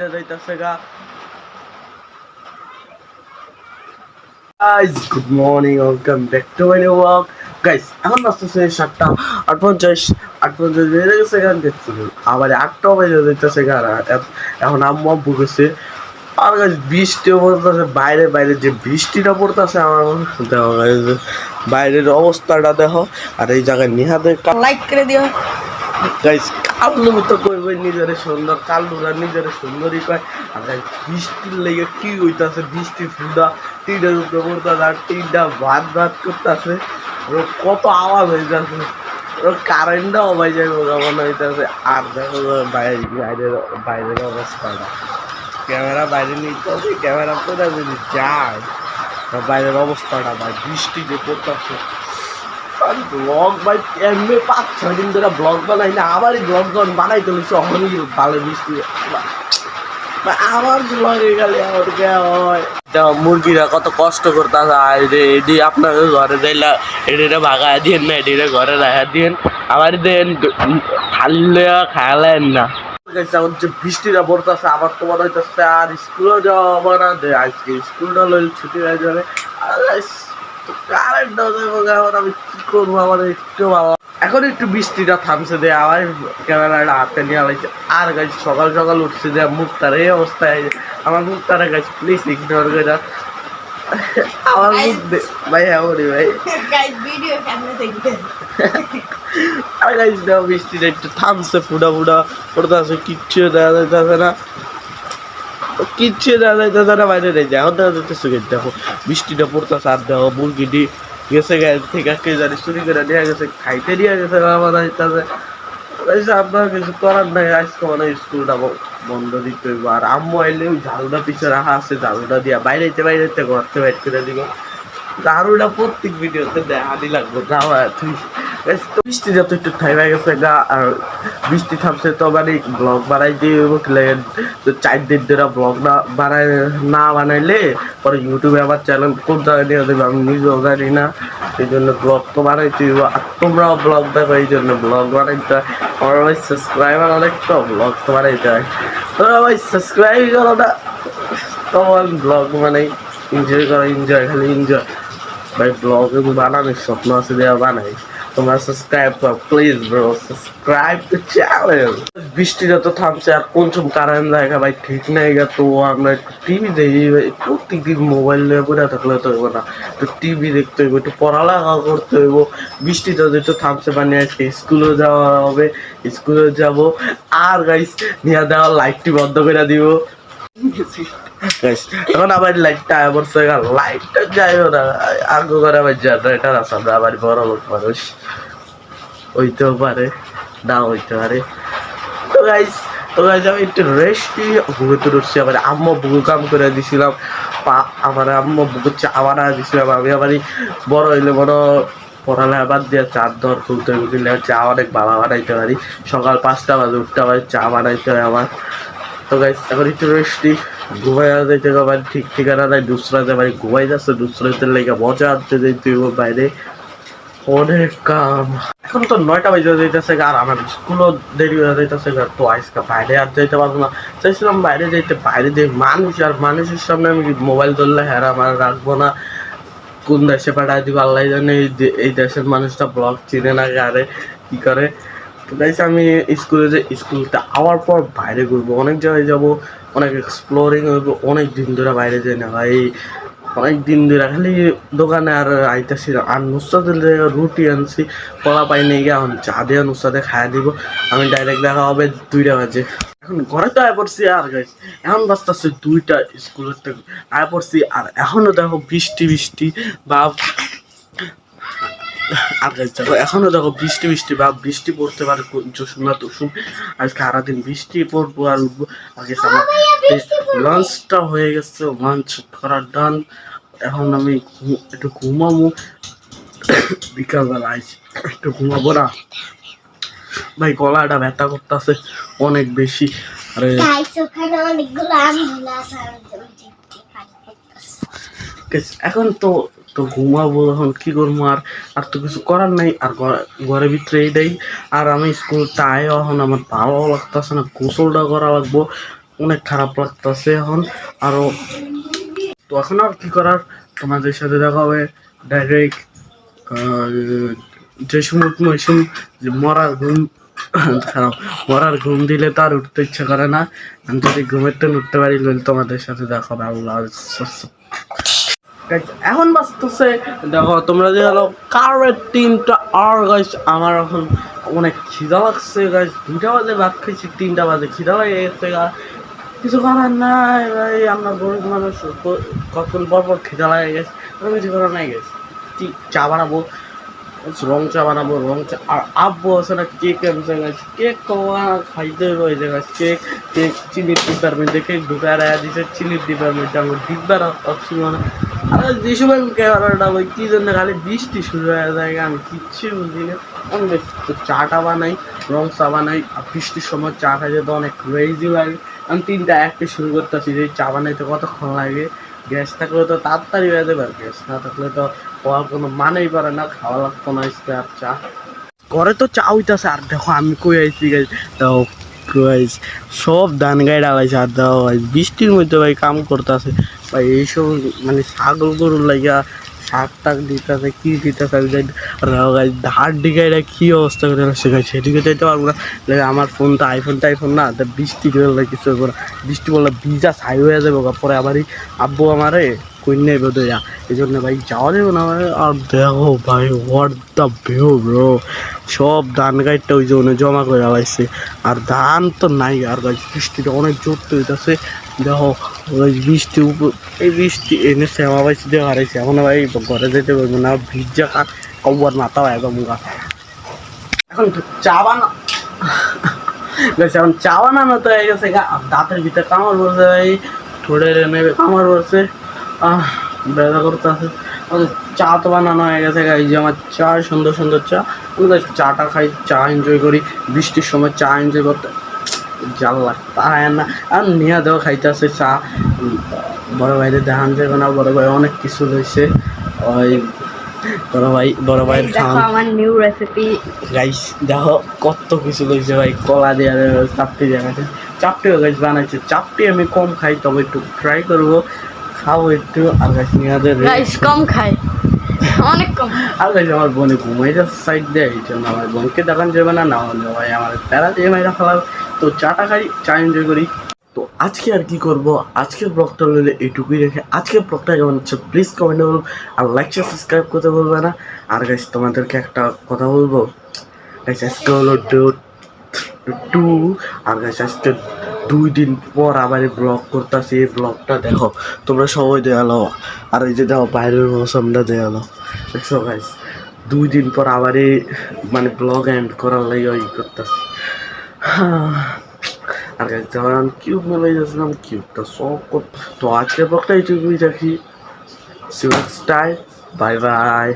যাইতাছে গা Guys, good morning, welcome back to my new vlog. Guys, এখন বাজতেছে সাতটা আট পঞ্চাশ আট পঞ্চাশ বেজে গেছে গান দেখছি আবার আটটা বেজে যাইতেছে গান। এখন আম্মু আব্বু গেছে। আর গাছ বৃষ্টিও পড়তেছে বাইরে বাইরে যে বৃষ্টিটা পড়তেছে আমার দেখো বাইরের অবস্থাটা দেখো। আর এই জায়গায় নিহাদের লাইক করে দিও। গাইস কাল্লু মতো কইবে নিজের সুন্দর কাল্লুরা নিজের সুন্দরই কয়। আর বৃষ্টির লেগে কি হইতাছে, বৃষ্টি ফুদা, টিনের উপরে পড়তাছে, আর টিনটা ভাত ভাত করতেছে। কত আওয়াজ হইতাছে, ওর কারেন্টটাও অবাই যাবে মনে হইতাছে। আর দেখো বাইরে বাইরের বাইরের অবস্থাটা ক্যামেরা বাইরে নিতে হবে ক্যামেরা করে যদি যায় বাইরের অবস্থাটা ভাই, বৃষ্টি যে পড়তেছে ব্লগ ভাই এমনি পাঁচ ছয় দিন ধরে ব্লগ বানাই না আবারই ব্লগ যখন বানাই তুলেছি অখনই ভালো বৃষ্টি আমার ব্লগে গেলে আমার কে হয়। মুরগিরা কত কষ্ট করতে আর এডি আপনাদের ঘরে যাইলা এডিরে ভাগায় দিন না এডিরে ঘরে রাখা দিন আবার দেন ঠাল্লে খায়ালেন না। যে বৃষ্টিটা পড়তেছে আবার তোমার হইতেছে আর স্কুলে যাওয়া হবে না আজকে স্কুলটা লইলে ছুটি হয়ে যাবে। আর এখন আমি কি করব? আমার একটু ভালো এখন একটু বৃষ্টিটা থামছে দে আবার ক্যামেরাটা হাতে নিয়ে আলাইছে। আর গাছ সকাল সকাল উঠছে মুখটার এই অবস্থায় আমার গাছ প্লিজ ইগনোর করে। আমার মুখ দে- ভাই এমনই ভাই। আর দাও বৃষ্টিটা একটু থামছে ফুটা ফুটা। পড়তেছে কিচ্ছু দেখা যাইতেছে না। কিচ্ছু না যাইতেছে না বাইরে নেই। এখন দেওয়া যাইতেছে কিন্তু দেখো বৃষ্টিটা পড়তেছে আর দেখো মুরগিটি গেছে গায়ে থেকে কে জানি, চুরি করে নিয়ে গেছে, খাইতে নিয়ে গেছে গাইজ আপনার কিছু করার নাই, আজকে মানে স্কুলটা বন্ধ দিতে হইব। আর আম্মু আইলে ওই ঝালুটা পিছনে রাখা আছে ঝালুটা দিয়া বাইরেতে বাইরেতে ঘরতে বাইর করে দিব। দারুটা প্রত্যেক ভিডিওতে দেখানি লাগবে যাও তুই বেশ তো বৃষ্টি যত একটু থাইমা গেছে গা, আর বৃষ্টি থামছে তো মানে ব্লগ বানাই দিয়ে লাগে? তো চার দিন ধরে ব্লগ না বানাই, না বানাইলে পরে ইউটিউবে আমার চ্যানেল কোন জায়গায় নিয়ে দেবে আমি নিজেও জানি না। এই জন্য ব্লগ তো হইব। আর তোমরাও ব্লগ দেখো, এই জন্য ব্লগ বানাইতে হয়। আমার ভাই সাবস্ক্রাইবার অনেক তো ব্লগ তো বানাইতে হয়। তোমরা ভাই সাবস্ক্রাইব করো না, তোমার ব্লগ মানে এনজয় করো এনজয় খালি এনজয় ভাই ব্লগ বানানোর স্বপ্ন আছে দেওয়া বানাই। তোমরা সাবস্ক্রাইব করো please bro subscribe to channel বৃষ্টিটা তো থামছে আর কোন সব কারেন্ট জায়গা, ভাই, ঠিক নাই গা তো। আমরা একটু টিভি দেখি, ভাই প্রত্যেকদিন মোবাইল নিয়ে পড়ে থাকলে তো হইব না। একটু টিভি দেখতে হইব, একটু পড়ালেখা করতে হইব। বৃষ্টিটা যেহেতু থামছে মানে আজকে স্কুলে যাওয়া হবে। স্কুলে যাব। আর গাইস নিয়ে দেওয়া লাইটটি বন্ধ করে দিব। এখন আবার লাইটটা আবার সেগা লাইটটা যাইও না আগে করে আমার জেনারেটার আছে, আমরা আবার বড় লোক মানুষ। হইতেও পারে, না হইতে পারে। তো গাইস তো গাইস আমি একটু রেস্ট নিয়ে বুকে উঠছি। আবার আম্মু বুকু কাম করে দিছিলাম। পা, আমার আম্মু বুকু চা বানা দিছিলাম। আমি আবারই বড় হইলে বড় পড়ালেখা বাদ দিয়ে চার ধর খুলতে খুলতে চা অনেক বাবা বানাইতে পারি। সকাল পাঁচটা বাজে, উঠতে পারি চা বানাইতে হয় আমার। তো গাইস এখন একটু রেস্টি ঠিক ঠিকানা নাই ঘুমাই যাচ্ছে দুসরাতে মজা বাইরে। অনেক কাম। এখন তো নয়টা বাজে যাইতেছে আর আমার স্কুলও দেরি হয়ে যাইতেছে তো আজকে বাইরে আর যাইতে পারব না। চাইছিলাম বাইরে যাইতে, বাইরে যে মানুষ, আর মানুষের সামনে আমি মোবাইল ধরলে হ্যাঁ আমার রাখব না। কোন দেশে পাঠায় দিব, আল্লাহ জানে এই এই দেশের মানুষটা ব্লগ চিনে না আরে কি করে? গাইস আমি স্কুলে যে স্কুলটা আওয়ার পর বাইরে ঘুরবো, অনেক জায়গায় যাব, অনেক এক্সপ্লোরিং হইব অনেক দিন ধরে বাইরে যাই না ভাই। অনেক দিন ধরে খালি দোকানে আর আইতাছি। আর নুসরাতের রুটি আনছি, কলা পাই নিয়ে গিয়ে এখন চা দিয়ে নুসরাতে খাইয়া দিব। আমি ডাইরেক্ট দেখা হবে দুইটা বাজে। এখন ঘরে তো আয় পড়ছি আর গাইস এখন বাজতেছে দুইটা স্কুলের থেকে। আয় পড়ছি আর এখনও দেখো বৃষ্টি বৃষ্টি বা guys দেখো এখনও দেখো বৃষ্টি বৃষ্টি বা বৃষ্টি পড়তে পারে জুসুম না তুসুম। আজকে সারাদিন বৃষ্টি পড়ব আর উঠবো। আমার লাঞ্চটা হয়ে গেছে লাঞ্চ করার ডান এখন আমি একটু ঘুমাবো। বিকালবেলা আইছি একটু ঘুমাবো না। ভাই গলাটা ব্যথা করতেছে অনেক বেশি। আরে এখন তো তো ঘুমাবো এখন কি করব? আর আর তো কিছু করার নাই, আর ঘরে- ঘরের ভিতরে এইটাই আর আমি স্কুল তাই এখন আমার ভালো লাগতেছে না, গোসলটা করা লাগবো, অনেক খারাপ লাগতেছে এখন। আরও, তো এখন আর কি করার? তোমাদের সাথে দেখা হবে ডাইরেক্ট যে সময় মরার ঘুম, খারাপ, মরার ঘুম দিলে তো আর উঠতে ইচ্ছা করে না। আমি যদি ঘুমের তো উঠতে পারি তোমাদের সাথে দেখা হবে। আল্লাহ এখন বাঁচতেছে দেখো, তোমরা যে হলো কারের তিনটা আর গাইস আমার এখন অনেক খিদা লাগছে গাইস দুটা বাজে ভাত খাইছি, তিনটা বাজে খিদা লাগে গেছে কিছু করার নাই, ভাই, আমরা গরিব মানুষ, ক- কতক্ষণ পর পর খিদা লাগে গেছে কিছু করার নাই গেছে কি চা বানাবো? রং চা বানাবো, রং চা আর আব্বু আছে না কেক আনছে গেছে কেক খাওয়া, খাইতে রয়েছে গেছে কেক কেক চিনির কেক ঢুকায় রাখা দিছে চিনির মধ্যে আমার ডিব্বার অপশন আর জন্য খালি বৃষ্টি শুরু হয়ে যায় আমি তো বানাই চা বানাই, আর বৃষ্টির সময় চা তো অনেক লাগে। আমি তিনটা একটা শুরু করতেছি, যে চা বানাইতে কতক্ষণ লাগে? গ্যাস থাকলে তো তাড়াতাড়ি হয়ে যাবে, আর গ্যাস না থাকলে তো হওয়ার কোনো মানেই পারে না, খাওয়া লাগতো না স্পেয়ার চা। ঘরে তো চা হইতাছে, আর দেখো আমি কই আইছি গাইজ দেখো সব ধান গায়ে ডালাইছে, আর দেওয়া হয় বৃষ্টির মধ্যে ভাই কাম করতেছে। ভাই, এইসব মানে ছাগল গরুর লাগিয়া শাক টাক দিতেছে কি দিতেছে আমি guys, ধার ডিগাইটা কি অবস্থা করে গাইজ সেদিকে যাইতে পারব না। আমার ফোন তো আইফোন টাইফোন না তা বৃষ্টি করে কিছু হইবো না। বৃষ্টি বললে ভিজা ছাই হয়ে যাবে পরে আবার আব্বু আমারে নেবে দইয়া এই জন্য ভাই যাওয়া যাবে না আর দেখো ভাই হোয়াট দ্য ভিউ ব্রো সব ধান গাইডটা ওই জন্য জমা করে লাইছে আর ধান তো নাই আর ভাই বৃষ্টিটা অনেক জোর তো হইতাছে। দেখো, ওই বৃষ্টি উপর এই বৃষ্টি এনে শ্যামা পাইছি দিয়ে হারাইছে এখন ভাই ঘরে যেতে পারব না। ভিজা কাক কব্বর মাথা একদম গা। এখন চা বানা এখন চা বানানো তো হয়ে গেছে দাঁতের ভিতরে কামড় বসে ভাই। ঠোঁটে নেবে, কামড় বসে ব্যথা করতে আছে চা তো বানানো হয়ে গেছে এই যে আমার চা, সুন্দর সুন্দর চা। আমি চাটা খাই, চা এনজয় করি। বৃষ্টির সময় চা এনজয় করতে জাল লাগতে হয় না। আর নিয়ে দেওয়া খাইতেছে চা। বড় ভাইদের দেখান যাবে না বড় ভাই অনেক কিছু রয়েছে ওই বড় ভাই বড় ভাইয়ের খাওয়ান আমার নিউ রেসিপি গাইস দেখো কত কিছু লইছে ভাই কলা দেওয়া চাপটি দেওয়া গেছে চাপটিও গাছ বানাইছে। চাপটি আমি কম খাই তবে একটু ট্রাই করব। খাব একটু। আর গাছ নিয়াদের রাইস কম খাই। অনেক কম। আর গাছ আমার বোনে ঘুমাই যাচ্ছে সাইড দেয় এই জন্য আমার বোনকে দেখান যাবে না না হলে ভাই আমার প্যারা দিয়ে মাইরা ফেলার তো চাটা খাই, চা এনজয় করি। তো আজকে আর কি করব? আজকের ব্লগটা হলো এইটুকুই রেখে। আজকের ব্লগটা কেমন হচ্ছে প্লিজ কমেন্টে বলব আর লাইক শেয়ার সাবস্ক্রাইব করতে বলবে না। আর গাইস তোমাদেরকে একটা কথা বলব। গাইস আজকে হলো ডেট টু আর গাইস আজকে দুই দিন পর আবার ব্লগ করতেছি, এই ব্লগটা দেখো। তোমরা সবাই দেখাল আর এই যে দেখো, বাইরের মৌসুমটা দেখাল দেখছ গাইস দুই দিন পর আবার এই মানে ব্লগ এন্ড করার লাগে ওই করতেছি। আর গাইস যখন কিউব মেলে যাচ্ছিলাম কিউবটা সব তো আজকের ব্লগটা এইটুকুই রাখি। Sioux time bye bye